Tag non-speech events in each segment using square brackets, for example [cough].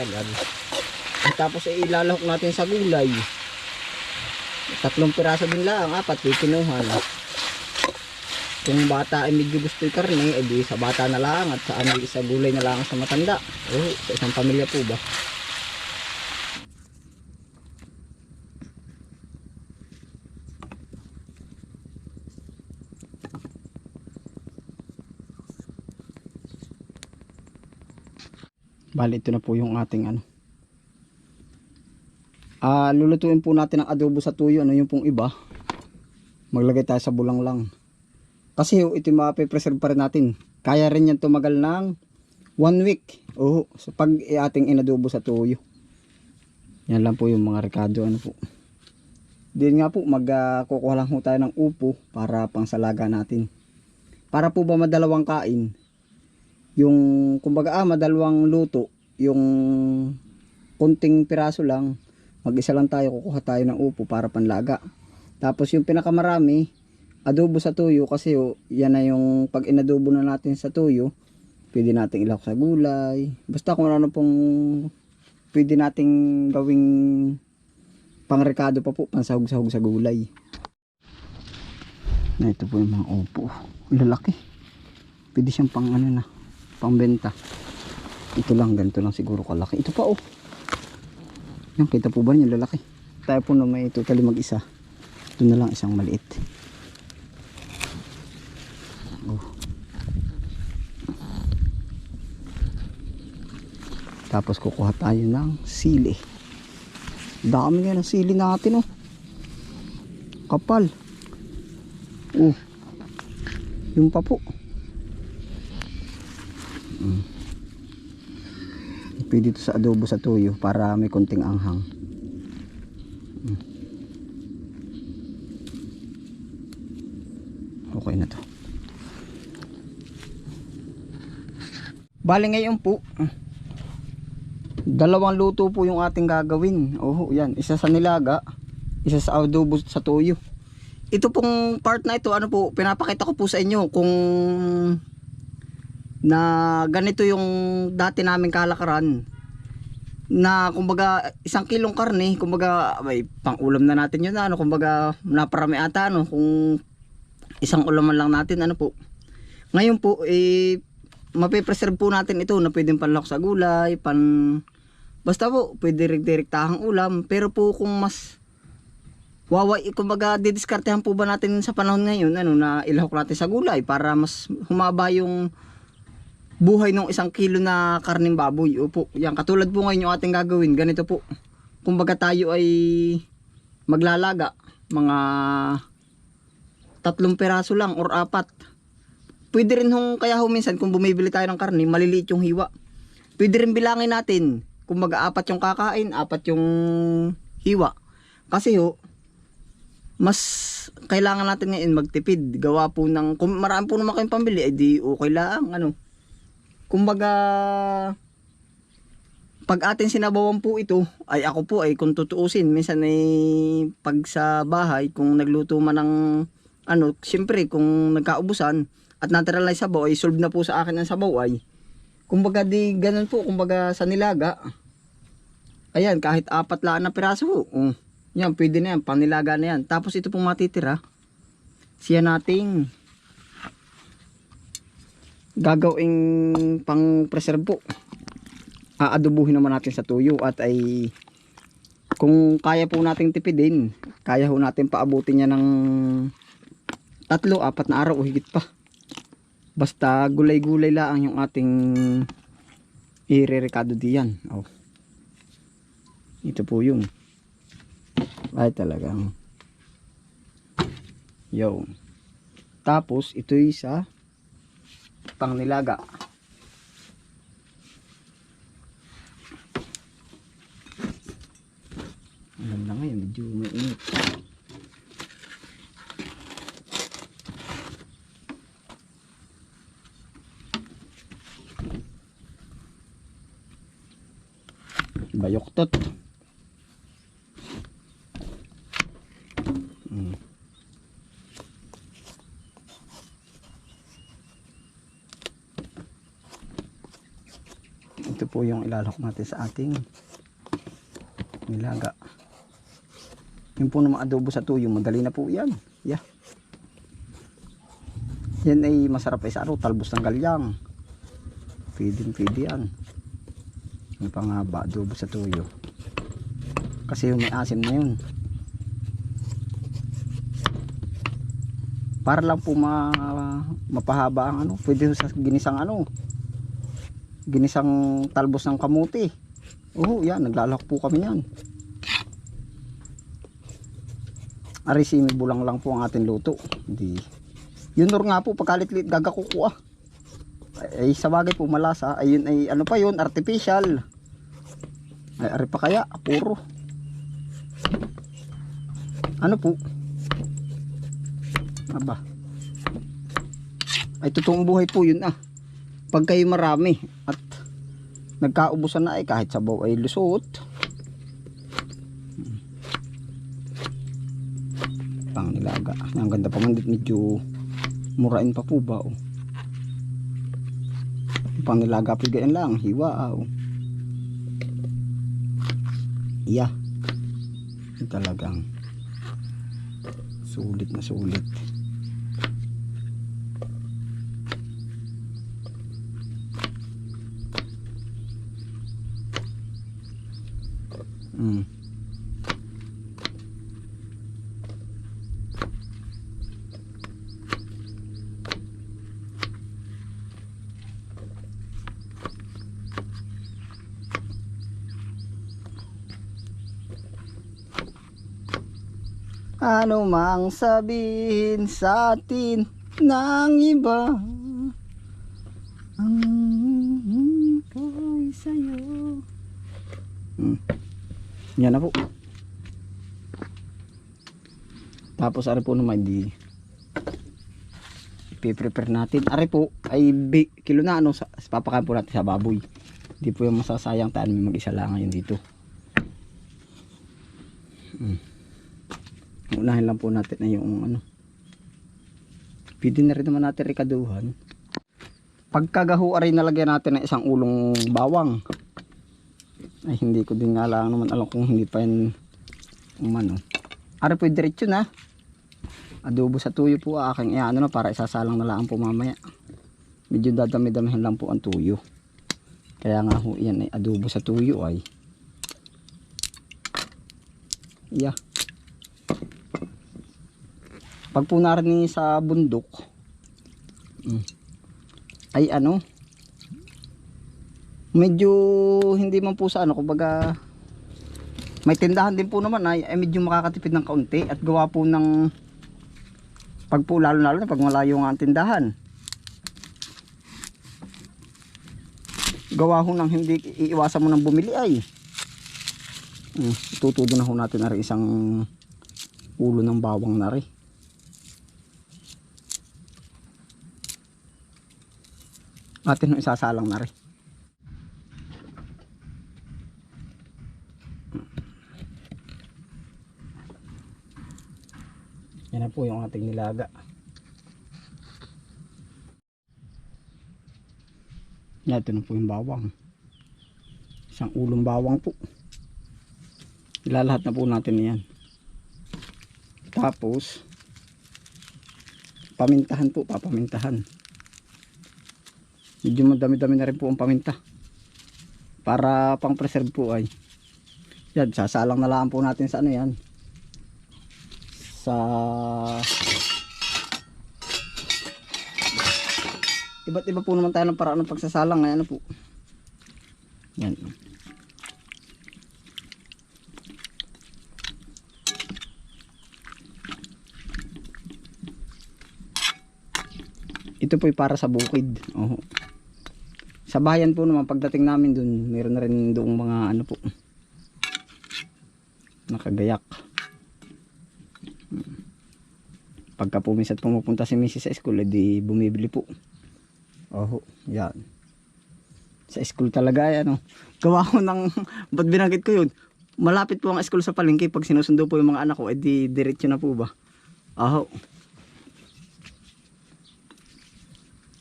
matagal. At tapos ay ilalahok natin sa gulay. Tatlong piraso din lang, apat di kinuha na. Kung bata ay medyo gusto yung karne, ay di sa bata na lang at sa amin sa gulay na lang sa matanda. Oh, sa isang pamilya po ba? Bali, ito na po yung ating ano. Ah, lulutuin po natin ang adobo sa tuyo, ano yung pong iba. Maglagay tayo sa bulang lang. Kasi oh, ito mape-preserve pa rin natin. Kaya rin yan tumagal ng one week. Oo, so pag ating inadobo sa tuyo. Yan lang po yung mga rekado ano po. Din nga po magkukuha lang po tayo ng upo para pangsalaga natin. Para po ba madalawang kain? Yung kumbaga ah, madalawang luto, yung kunting piraso lang, mag-isa lang tayo, kukuha tayo ng upo para panlaga. Tapos yung pinakamarami, adobo sa tuyo kasi oh, yan na yung pag inadobo na natin sa tuyo, pwede nating ilahok sa gulay. Basta kung ano pong pwede nating gawing pangrekado pa po, pansahog-sahog sa gulay. Na ito po yung mga upo. Lalaki. Pwede siyang pang ano na, pangbenta. Ito lang, ganito lang siguro kalaki. Ito pa oh. Yan, kita po ba niya lalaki? Tayo po na may totally mag-isa. Ito na lang isang maliit. Oh. Tapos kukuha tayo ng sili. Dami nga ng sili natin oh. Kapal. Oh. Yung pa po. Mm. Pwede ito sa adobo sa tuyo para may konting anghang. Mm. Okay na to. Bali ngayon po, dalawang luto po yung ating gagawin. Oh, yan. Isa sa nilaga, isa sa adobo sa tuyo. Ito pong part na ito, ano po, pinapakita ko po sa inyo kung na ganito yung dati naming kalakaran na kumbaga isang kilong karne kumbaga may pang-ulam na natin yun ano kumbaga naparami ata ano kung isang ulaman lang natin ano po. Ngayon po eh mapipreserve po natin ito na pwedeng panlok sa gulay pan basta po pwede direktahang ulam. Pero po kung mas wawa kumbaga didiskartehan po ba natin sa panahon ngayon ano na ilahok natin sa gulay para mas humaba yung buhay ng isang kilo na karning baboy. Opo, yan katulad po ngayon yung ating gagawin. Ganito po. Kumbaga tayo ay maglalaga mga tatlong peraso lang or apat. Pwede rin hong kaya ho minsan kung bumibili tayo ng karne, maliliit yung hiwa. Pwede rin bilangin natin. Kumbaga apat yung kakain, apat yung hiwa. Kasi ho, mas kailangan natin ngayon magtipid. Gawa po ng, kung marami po naman kayong pambili, ay di okay lang. Ano, kumbaga pag atin sinabawan po ito ay ako po ay kung tutuusin minsan ay pag sa bahay kung nagluto man ng ano siyempre kung nagkaubusan at natural na sabaw ay solve na po sa akin ang sabaw ay. Kumbaga di ganun po kumbaga sa nilaga. Ayan kahit apat lang na piraso po. Oh, yan pwede na yan panilaga na yan. Tapos ito pong matitira. Siya nating gagawing pang preserve po aadobuhin naman natin sa tuyo at ay kung kaya po nating tipidin kaya ho natin paabutin niya ng tatlo, apat na araw o higit pa. Basta gulay-gulay lang yung ating irerekado diyan. Oh. ito po yung ay talagang. Yo tapos ito sa pang nilaga. Alam na ngayon, medyo may init. Bayoktot. Mm. Ito po yung ilalok natin sa ating nilaga. Yung po naman adobo sa tuyo, madali na po yan. Yeah. Yan ay masarap ay sa araw, talbos ng galyang. Pwede, pwede yan. Ano pa nga ba, adobo sa tuyo. Kasi yung may asim na yun. Para lang po ma, mapahaba ang ano, pwede sa ginisang ano, ginisang talbos ng kamuti. Oo, yan, naglalak po kami yan. Arisimi bulang lang po ang ating luto. Hindi. Yun nor nga po, pagkalit-lit gagakukuha. Ay, ay sa bagay po malasa. Ayun ay ano pa yun, artificial. Ay, ari pa kaya, puro. Ano po? Aba. Ay, totoong buhay po yun ah. Pag kayo marami at nagkaubusan na ay kahit sabaw ay lusot. Pang nilaga. Ang ganda pa man medyo murain pa po ba oh. Pang nilaga pigayan lang, hiwa oh. Iya. Talagang sulit na sulit. Mm. Ano mang sabihin sa atin ng iba Ang ko'y sa'yo hmm. Yan na po. Tapos ari po naman di Ipiprepare natin. Ari po ay kilo na ano sa, Papakain po natin sa baboy. Hindi po yung masasayang taan may mag-isa lang ngayon dito. Hmm. Unahin lang po natin na yung ano. Pwede na rin naman natin rikaduhan. Pagkagaho aray nalagyan natin ng isang ulong bawang ay hindi ko din nga naman alam kung hindi pa yan umano. Aray po diretso na. Adobo sa tuyo po aking iano na para isasalang na lang po mamaya. Medyo dadami-damihan lang po ang tuyo. Kaya nga ho yan ay adobo sa tuyo ay. Yeah. Pag po narinig sa bundok mm, ay ano medyo hindi man po sa ano kumbaga may tindahan din po naman ay, ay medyo makakatipid ng kaunti at gawa po ng pag po lalo lalo na pag malayo nga ang tindahan. Gawa ho ng hindi iiwasan mo ng bumili ay. Mm, tutudo na ho natin na isang ulo ng bawang na rin. Atin yung isasalang na rin po yung ating nilaga. Ito na po yung bawang. Isang ulong bawang po. Ilalahat na po natin yan. Tapos pamintahan po papamintahan. Medyo madami-dami na rin po ang paminta. Para pang preserve po ay yan sasalang na lang po natin sa ano yan sa iba't iba po naman tayo ng paraan ng pagsasalang. Ano po. Yan. Ito po para sa bukid. Oh. sa bayan po naman pagdating namin dun meron na rin doong mga ano po nakagayak pagka po minsan pumupunta si Mrs. sa school edi bumibili po oh yan sa school talaga yan oh. gawa ko ng [laughs] ba't binanggit ko yun malapit po ang school sa palengke pag sinusundo po yung mga anak ko edi diretso na po ba oh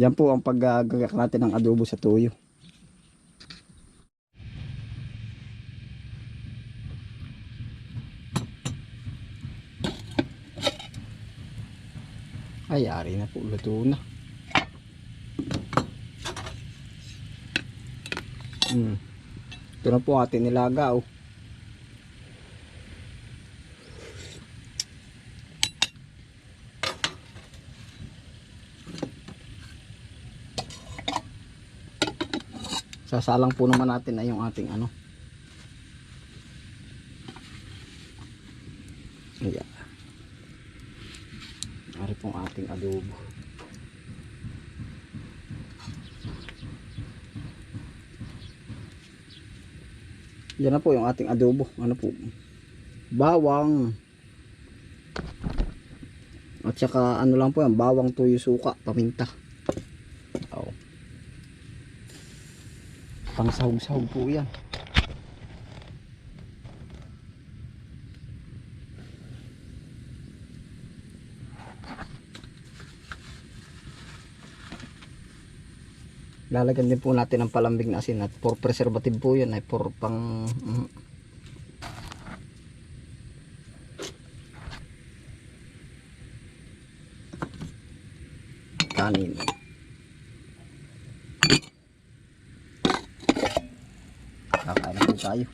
yan po ang paggagagak natin ng adobo sa tuyo. Ay, ari na po. Luto na. Hmm. Ito na po ating nilaga oh. Sasalang po naman natin ay yung ating ano. Ayan. Ari pong ating adobo. Yan na po yung ating adobo. Ano po? Bawang. At saka ano lang po yan, bawang tuyo suka, paminta. Oh. Pang sahog-sahog po yan. Lalagyan din po natin ng palambing na asin at for preservative po yan ay for pang mm, kanin. Kakain na po tayo.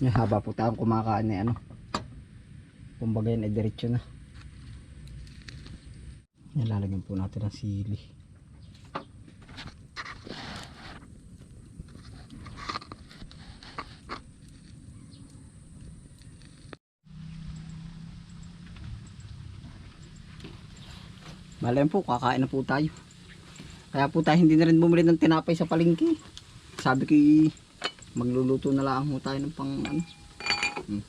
Yan, haba po tayong kumakain na ano. Kumbaga yan ay diretso na. Yan, lalagyan po natin ng sili. Malayan po, kakain na po tayo. Kaya po tayo hindi na rin bumili ng tinapay sa palengke. Sabi ko, eh, magluluto na lang ho tayo ng pang ano. Hmm.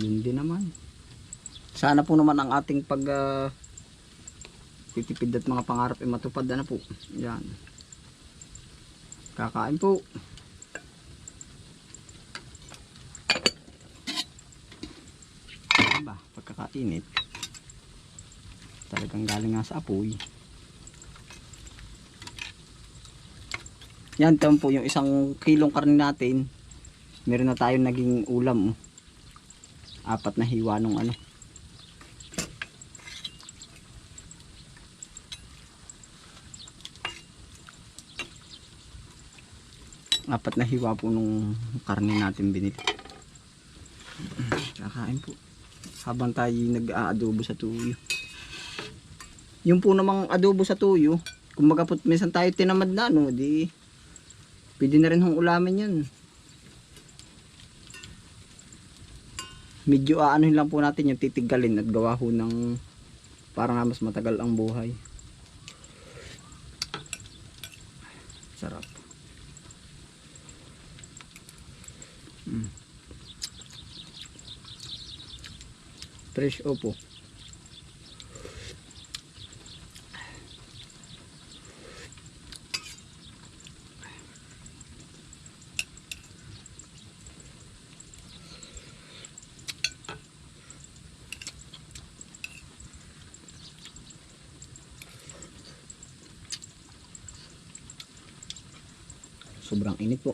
Yun din naman. Sana po naman ang ating pag ah, titipid at mga pangarap ay matupad na po. Yan. Kakain po. Ba, pagkakainit. Talagang galing nga sa apoy. Yan, ito po yung isang kilong karne natin. Meron na tayong naging ulam. Apat na hiwa nung ano. Apat na hiwa po nung karne natin binili. Kakain po. Habang tayo nag-aadobo sa tuyo. Yung po namang adobo sa tuyo, kung po minsan tayo tinamad na no, di pwede na rin hong ulamin yan. Medyo aanuhin lang po natin yung titigalin at gawa ho ng para nga mas matagal ang buhay. Fresh opo. Sobrang init po.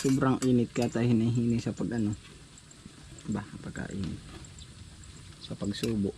Sobrang init kaya tayo hinahini sa pag ano. Ba, pagkainit. Sa pagsubo.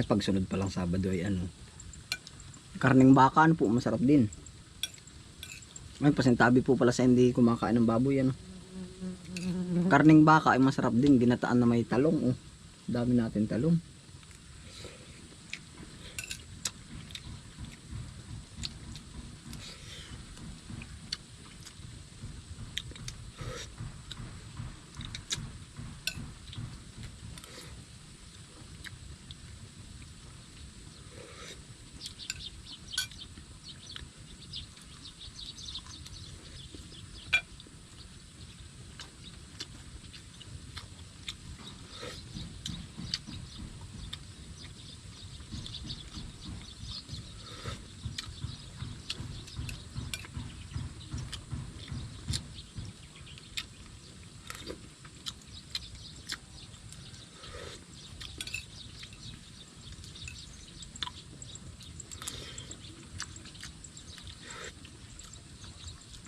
Ay, pagsunod pa lang Sabado ay ano. Karning baka ano po, masarap din. Ay, pasintabi po pala sa hindi kumakain ng baboy ano. Karning baka ay masarap din, ginataan na may talong oh. Dami natin talong.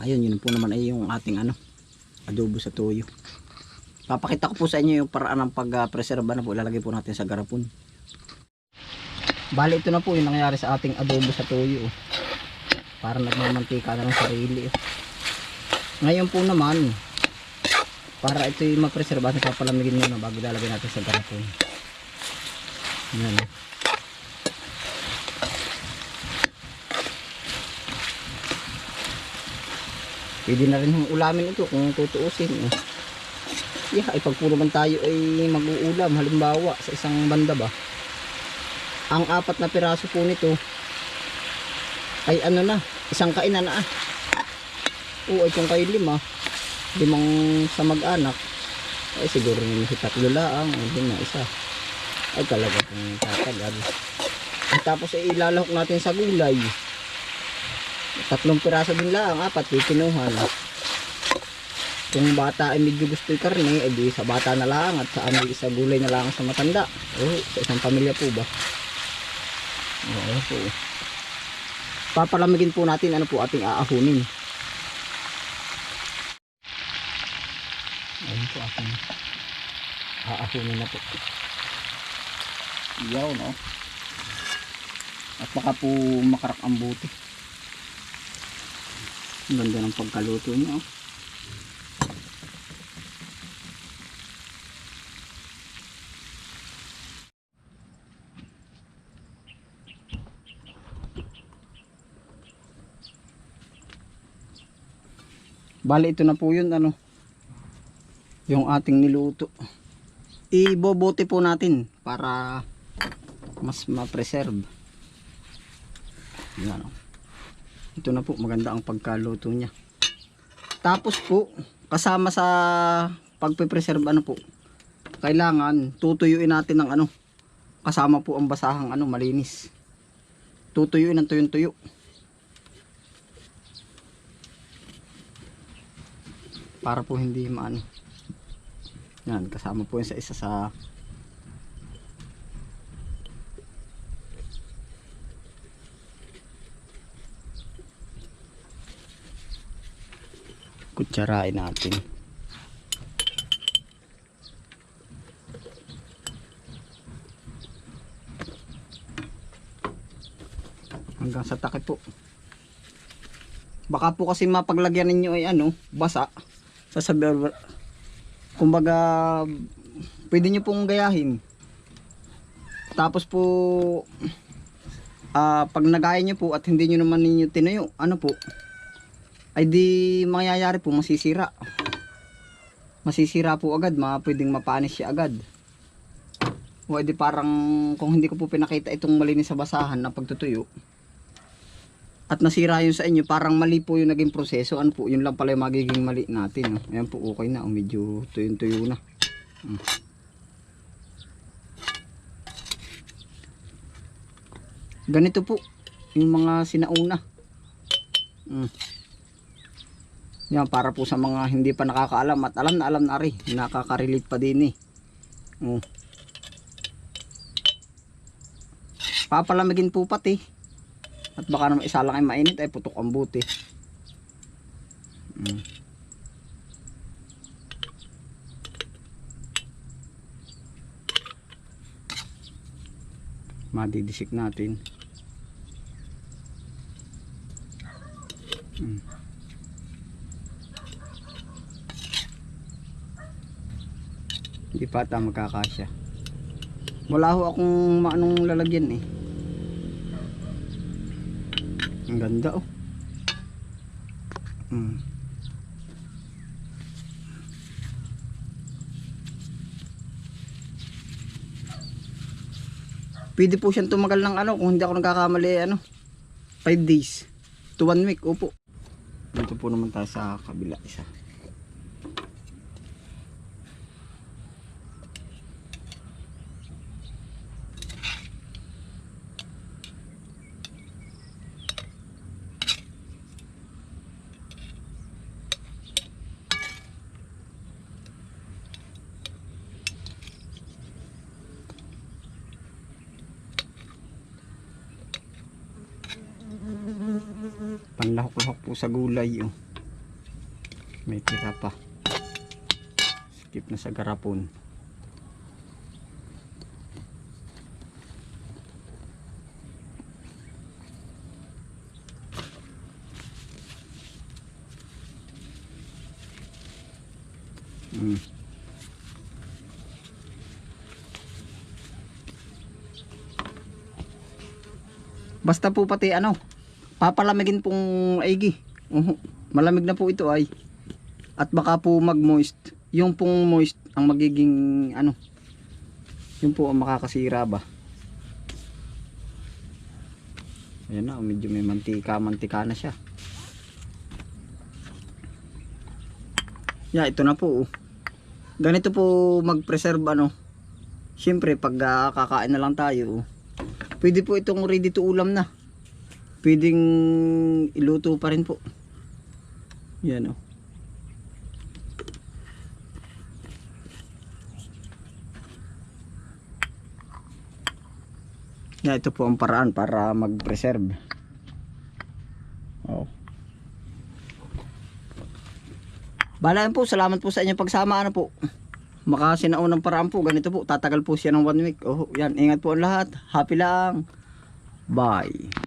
Ayun, yun po naman ay yung ating ano, adobo sa tuyo. Papakita ko po sa inyo yung paraan ng pag-preserba na po. Ilalagay po natin sa garapon. Bali, ito na po yung nangyari sa ating adobo sa tuyo. oh. Para nagmamantika na ng sarili. oh. Ngayon po naman, para ito yung mapreserba, papalamigin muna bago ilalagay natin sa garapon. Yan. oh. Pwede na rin ulamin ito kung tutuusin. Eh. Yeah, ay pag puro man tayo ay mag-uulam, halimbawa sa isang banda ba, ang apat na piraso po nito ay ano na, isang kainan na ah. Oo, ay kung kayo lima, limang sa mag-anak, ay siguro yung si tatlo lang, o din na isa. Ay talaga kung tatagal. At tapos ay ilalahok natin sa gulay. Tatlong piraso din lang, apat pipinuhan. Kung bata ay medyo gusto yung karne, ay di sa bata na lang at sa ano, isa gulay na lang sa matanda. Oh, sa isang pamilya po ba? Oo po. Papalamigin po natin ano po ating aahunin. Ayun po ating aahunin na po. Iyaw no. At baka po makarak ang buti. Ang ganda ng pagkaluto niya. Oh. Bali ito na po yun ano. Yung ating niluto. Ibobote po natin para mas ma-preserve. Yan oh. Ito na po maganda ang pagkaluto niya. Tapos po kasama sa pagpe-preserve ano po. Kailangan tutuyuin natin ng ano. Kasama po ang basahang ano malinis. Tutuyuin ng tuyong-tuyo. para po hindi maano yan kasama po yun sa isa sa kutsarain natin. Hanggang sa takip po. Baka po kasi mapaglagyan ninyo ay ano basa sasabihin kumbaga pwede nyo pong gayahin. Tapos po ah pag nagaya nyo po at hindi nyo naman ninyo tinayo ano po ay di mangyayari po masisira masisira po agad ma pwedeng mapanis siya agad o di parang kung hindi ko po pinakita itong malinis sa basahan na pagtutuyo at nasira yun sa inyo, parang mali po yung naging proseso. Ano po, yun lang pala yung magiging mali natin. No? Ayan po, okay na. Oh, medyo tuyong-tuyo na. Hmm. Ganito po, yung mga sinauna. Hmm. Yan, para po sa mga hindi pa nakakaalam at alam na alam na rin. Nakaka-relate pa din eh. Oh. Papalamigin po pati. At baka naman isa lang ay mainit ay putok ang buti. Mm. Madidisik natin. Mm. Hindi pa ata magkakasya. Wala ho akong maanong lalagyan eh. Ang ganda oh. Hmm. Pwede po siyang tumagal ng ano kung hindi ako nagkakamali ano 5 days to 1 week upo. Dito po naman tayo sa kabila isa. Po sa gulay oh. May tira pa. Skip na sa garapon. Mm. Basta po pati ano, papalamigin pong aigi. Uhu. Malamig na po ito ay. At baka po mag-moist. Yung pong moist ang magiging ano. Yung po ang makakasira ba. Ayan na, medyo may mantika, mantika na siya. Yeah, ito na po. oh. Ganito po mag-preserve ano. Siyempre, pag ah, kakain na lang tayo, oh. pwede po itong ready to ulam na. Pwedeng iluto pa rin po. Yan oh. Yeah, ito po ang paraan para mag-preserve. Oh. Bala yan po, salamat po sa inyong pagsama ano po. Makasinaunang paraan po, ganito po, tatagal po siya ng one week. Oh, yan, ingat po ang lahat. Happy lang. Bye.